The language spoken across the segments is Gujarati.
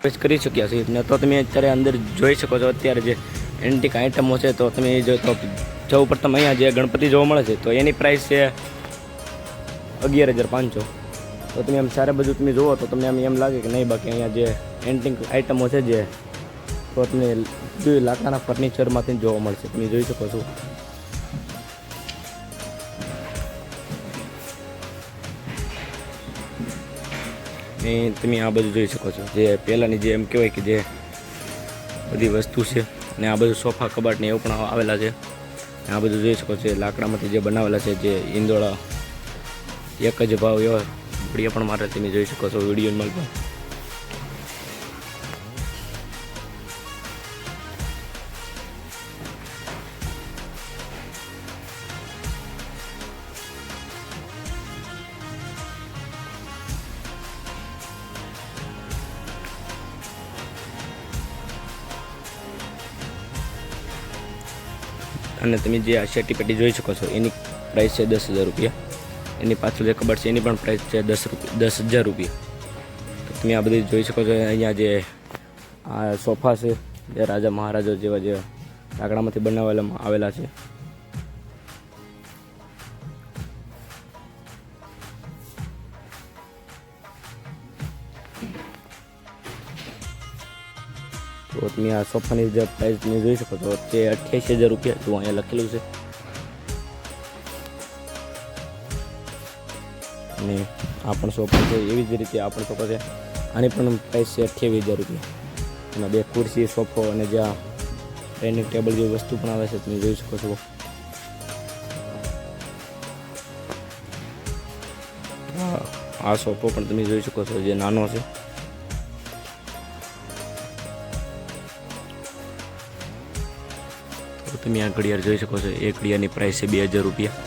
પ્રવેશ કરી ચૂક્યા છીએ ને તો તમે અત્યારે અંદર જોઈ શકો છો, અત્યારે જે એન્ટિક આઇટમો છે, તો તમે જો તો સૌ પ્રથમ અહીંયા જે ગણપતિ જોવા મળે છે, તો એની પ્રાઇસ છે અગિયાર હજાર પાંચસો. તો તમે આમ સારે બધું તમે જુઓ, તો તમને આમ એમ લાગે કે નહીં, બાકી અહીંયા જે એન્ટિક આઇટમો છે જે, તો તમને જોઈ લાકડાના ફર્નિચરમાંથી જોવા મળશે. તમે જોઈ શકો છો. ને તમે આ બધું જોઈ શકો છો. જે પહેલાંની જે એમ કહેવાય કે જે બધી વસ્તુ છે ને આ બધું સોફા, કબાટ ને એવું પણ આવેલા છે. આ બધું જોઈ શકો છો લાકડામાંથી જે બનાવેલા છે, જે ઈંદોળા. એક જ ભાવ એવા વીડિયો પણ મારે તમે જોઈ શકો છો વિડીયોમાં. પણ અને તમે જે આ શેટી પેટી જોઈ શકો છો, એની પ્રાઇસ છે દસ હજાર રૂપિયા. એની પાછળ જે કબાટ છે, એની પણ પ્રાઇસ છે દસ રૂપિયા, દસ હજાર રૂપિયા. તો તમે આ બધી જોઈ શકો છો, અહીંયા જે આ સોફા છે, જે રાજા મહારાજા જેવા જે લાકડામાંથી બનાવેલા, આવેલા છે. તો તમે આ સોફાની જે પ્રાઇસ તમે જોઈ શકો છો તે અઠ્યાસી હજાર રૂપિયા જો અહીંયા લખેલું છે. અને આ પણ સોફા છે, એવી જ રીતે આ પણ સોફા છે. આની પણ પ્રાઇસ છે અઠ્યાવીસ હજાર રૂપિયા. એમાં બે ખુરશી, સોફો અને જ્યાં ડાઇનિંગ ટેબલ જેવી વસ્તુ પણ આવે છે, તમે જોઈ શકો છો. આ સોફો પણ તમે જોઈ શકો છો, જે નાનો છે. તો તમે આ ઘડિયાળ જોઈ શકો છો. એ ઘડિયાળની પ્રાઇસ છે બે હજાર રૂપિયા.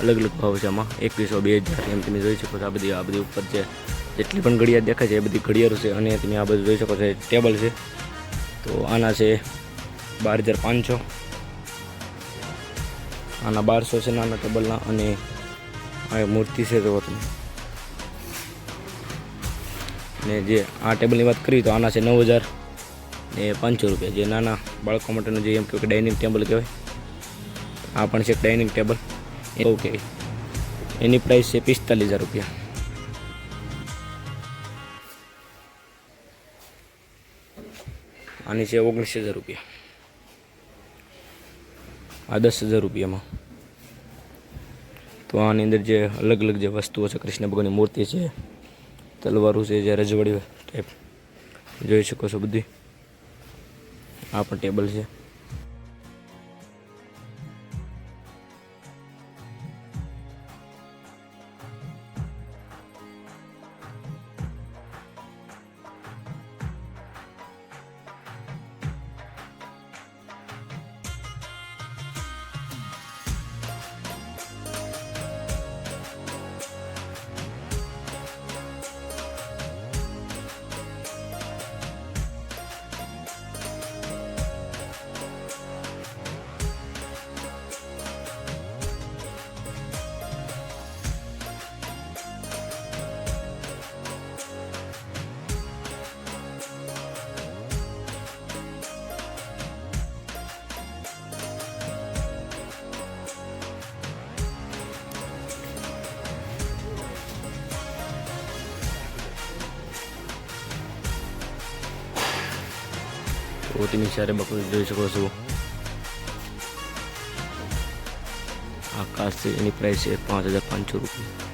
અલગ અલગ ભાવ છે આમાં. એકવીસો, બે હજાર એમ તમે જોઈ શકો છો. આ બધી આ બધી ઉપર જે જેટલી પણ ઘડિયાળ દેખાય છે એ બધી ઘડિયાળો છે અને તમે આ બધું જોઈ શકો છો ટેબલ છે. તો આના છે બાર હજાર પાંચસો. આના બારસો છે નાના ટેબલના અને આ મૂર્તિ છે તો તમે. ને જે આ ટેબલની વાત કરી તો આના છે નવ હજાર ને પાંચસો રૂપિયા. જે નાના બાળકો માટેનું જે એમ કહેવાય કે ડાઇનિંગ ટેબલ કહેવાય. આ પણ છે ડાઇનિંગ ટેબલ એવું કે એની પ્રાઇસ છે પિસ્તાલીસ હજાર રૂપિયા. આની છે ઓગણીસ હજાર રૂપિયા. આ દસ હજાર રૂપિયામાં. તો આની અંદર જે અલગ અલગ જે વસ્તુઓ છે, કૃષ્ણ ભગવાનની મૂર્તિ છે, તલવારું છે, જે રજવાડી ટાઈપ જોઈ શકો છો બધી. આ પણ ટેબલ છે. તો સારે બકરું જોઈ શકો છો. છે એની પ્રાઇસ છે પાંચ હજાર પાંચસો રૂપિયા.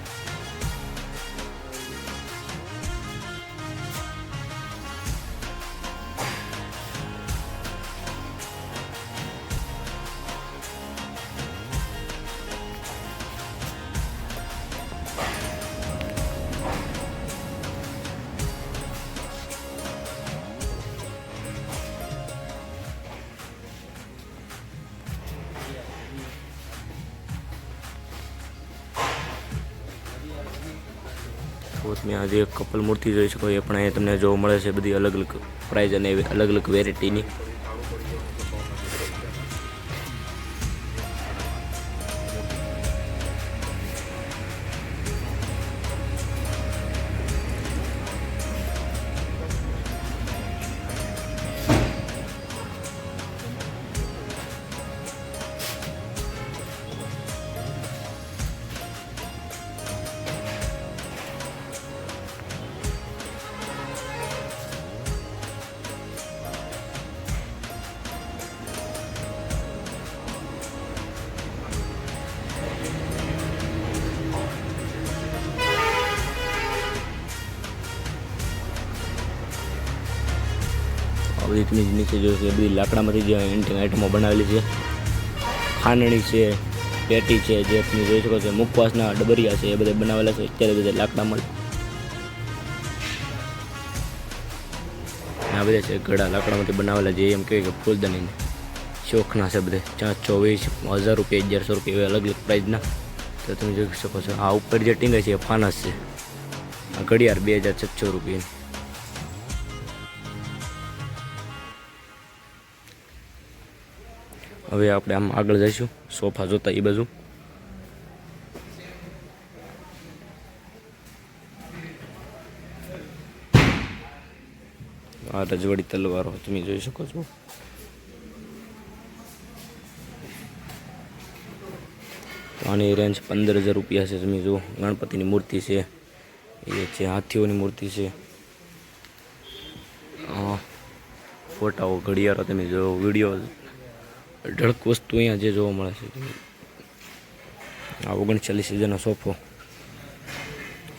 તો તમે આજે એક કપલ મૂર્તિ જોઈ શકો એ પણ અહીંયા તમને જોવા મળે છે બધી અલગ અલગ પ્રાઇઝ અને અલગ અલગ વેરાયટીની તમે નીચે જો છે. બધી લાકડામાંથી જે એન્ટિંગ આઇટમો બનાવેલી છે. ખાંડણી છે, પેટી છે, જે તમે જોઈ શકો છો. મુખવાસના ડબરિયા છે, એ બધા બનાવેલા છે. અત્યારે બધા લાકડામાં. આ બધા છે ઘડા લાકડામાંથી બનાવેલા જે એમ કહેવાય કે ફૂલદાની શોખના છે બધે. ચાર ચોવીસ, હજાર રૂપિયા, અગિયારસો રૂપિયા એવા અલગ અલગ પ્રાઇઝના. તો તમે જોઈ શકો છો. આ ઉપર જે ટીંગાય છે એ ફાનસ છે. આ ઘડિયાળ બે હજાર છસો રૂપિયાની. હવે આપણે આમ આગળ જઈશું. સોફા જોતા એ બાજુ. આ રજવાડી તલવારો તમે જોઈ શકો છો. આની રેન્જ પંદર હજાર રૂપિયા છે, તમે જુઓ. ગણપતિની મૂર્તિ છે. એ છે હાથીઓની મૂર્તિ છે. ફોટાઓ, ઘડિયાળો, તમે જો વીડિયો અઢળક વસ્તુ અહીંયા જે જોવા મળે છે. આ ઓગણચાલીસ હજારનો સોફો.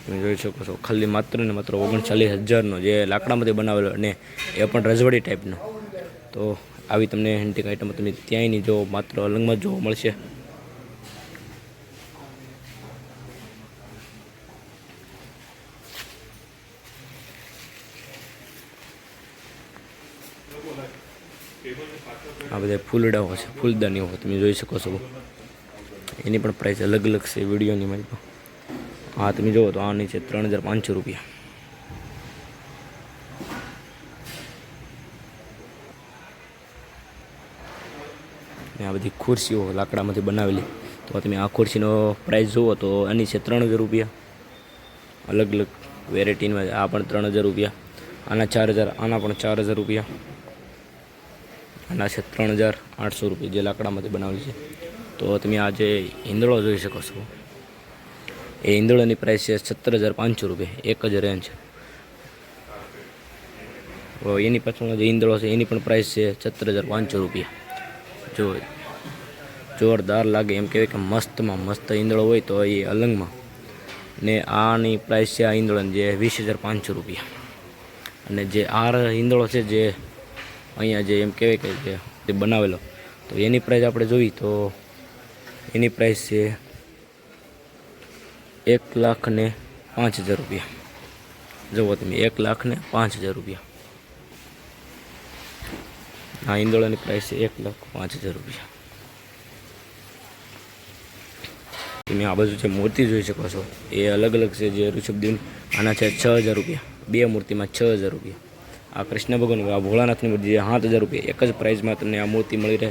તમે જોઈ શકો છો, ખાલી માત્ર ને માત્ર ઓગણચાલીસ હજારનો જે લાકડામાંથી બનાવેલો અને એ પણ રજવાડી ટાઈપનો તો આવી તમને એન્ટિક આઇટમ તમે ત્યાંયની જો માત્ર અલંગમાં જોવા મળશે. આ બધા ફૂલડાઓ છે, ફૂલદાનીઓ તમે જોઈ શકો છો. એની પણ પ્રાઇસ અલગ અલગ છે, વિડીયોની મારી હા, તમે જુઓ તો આની છે ત્રણ હજાર પાંચસો રૂપિયા. આ બધી ખુરશીઓ લાકડામાંથી બનાવેલી. તો તમે આ ખુરશીનો પ્રાઇસ જુઓ તો એની છે ત્રણ હજાર રૂપિયા. અલગ અલગ વેરાયટીમાં આ પણ ત્રણ હજાર રૂપિયા. આના ચાર હજાર, આના પણ ચાર હજાર રૂપિયા. આના છે ત્રણ હજાર આઠસો રૂપિયા જે લાકડામાંથી બનાવેલી છે. તો તમે આ જે ઈંદળો જોઈ શકો છો, એ ઈંદળોની પ્રાઇસ છે સત્તર હજાર પાંચસો રૂપિયા, એક જ રેન્જ એની પાછળનો જે ઈંદળો છે, એની પણ પ્રાઇસ છે સત્તર હજાર પાંચસો રૂપિયા. જો જોરદાર લાગે, એમ કહેવાય કે મસ્તમાં મસ્ત ઈંદળો હોય તો એ અલંગમાં. ને આની પ્રાઇસ છે આ ઈંદળોની જે વીસ હજાર પાંચસો રૂપિયા. અને જે આર ઈંદળો છે જે અહીંયા જે એમ કહેવાય કે જે તે બનાવેલો. તો એની પ્રાઇસ આપણે જોઈ તો એની પ્રાઇસ છે એક લાખ ને પાંચ હજાર રૂપિયા. જુઓ તમે, એક લાખ ને પાંચ હજાર રૂપિયા. આ ઈંદોળાની પ્રાઇસ છે એક લાખ પાંચ હજાર રૂપિયા. તમે આ બાજુ જે મૂર્તિ જોઈ શકો છો, એ અલગ અલગ છે જે ઋષભદેવ આના છે છ હજાર રૂપિયા, બે મૂર્તિમાં છ હજાર રૂપિયા. આ કૃષ્ણ ભગવાન આ ભોળાનાથની મૂર્તિ જે સાત હજાર રૂપિયા. એક જ પ્રાઇઝમાં તમને આ મૂર્તિ મળી રહે.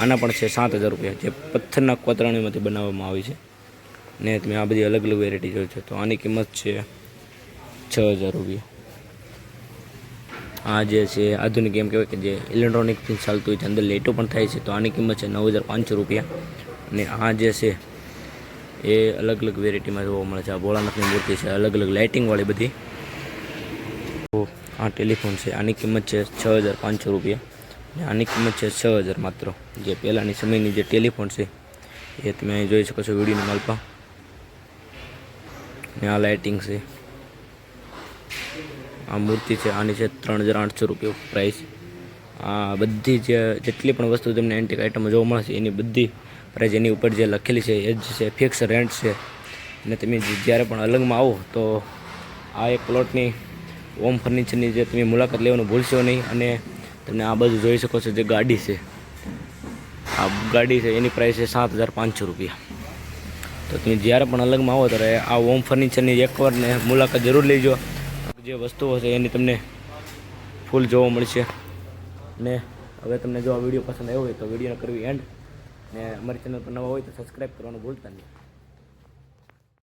આના પણ છે સાત હજાર રૂપિયા, જે પથ્થરના કોતરણીમાંથી બનાવવામાં આવી છે. ને તમે આ બધી અલગ અલગ વેરાયટી જોઈ છે. તો આની કિંમત છે છ હજાર રૂપિયા. આ જે છે, આધુનિક એમ કહેવાય કે જે ઇલેક્ટ્રોનિકથી ચાલતું હોય છે, અંદર લેટો પણ થાય છે. તો આની કિંમત છે નવ હજાર પાંચસો રૂપિયા. અને આ જે છે, એ અલગ અલગ વેરાયટીમાં જોવા મળે છે. આ ભોળાનાથની મૂર્તિ છે અલગ અલગ લાઇટિંગવાળી બધી. આ ટેલિફોન છે. આની કિંમત છે છ હજાર પાંચસો રૂપિયા. અને આની કિંમત છે છ હજાર માત્ર. જે પહેલાંની સમયની જે ટેલિફોન છે, એ તમે અહીં જોઈ શકો છો વિડીયોની માલપા. ને આ લાઇટિંગ છે. આ મૂર્તિ છે, આની છે ત્રણ હજાર આઠસો રૂપિયા પ્રાઇસ આ બધી જે, જેટલી પણ વસ્તુ તમને એન્ટિક આઇટમ જોવા મળશે એની બધી પ્રાઇસ એની ઉપર જે લખેલી છે, એ જ છે ફિક્સ રેન્ટ છે. અને તમે જ્યારે પણ અલગમાં આવો, તો આ એક પ્લોટની ઓમ ફર્નિચરની જે તમે મુલાકાત લેવાનું ભૂલશો નહીં અને તમે આ બાજુ જોઈ શકો છો જે ગાડી છે. આ ગાડી છે, એની પ્રાઇસ છે સાત હજાર પાંચસો રૂપિયા. તો તમે જ્યારે પણ અલગમાં આવો ત્યારે આ ઓમ ફર્નિચરની એકવાર ને મુલાકાત જરૂર લેજો. જે વસ્તુઓ છે એની તમને ફૂલ જોવા મળશે. ને હવે તમને જો આ વીડિયો પસંદ આવ્યો હોય તો વિડીયોને કરવી એન્ડ ને અમારી ચેનલ પર નવા હોય તો સબસ્ક્રાઈબ કરવાનું ભૂલતા નહીં.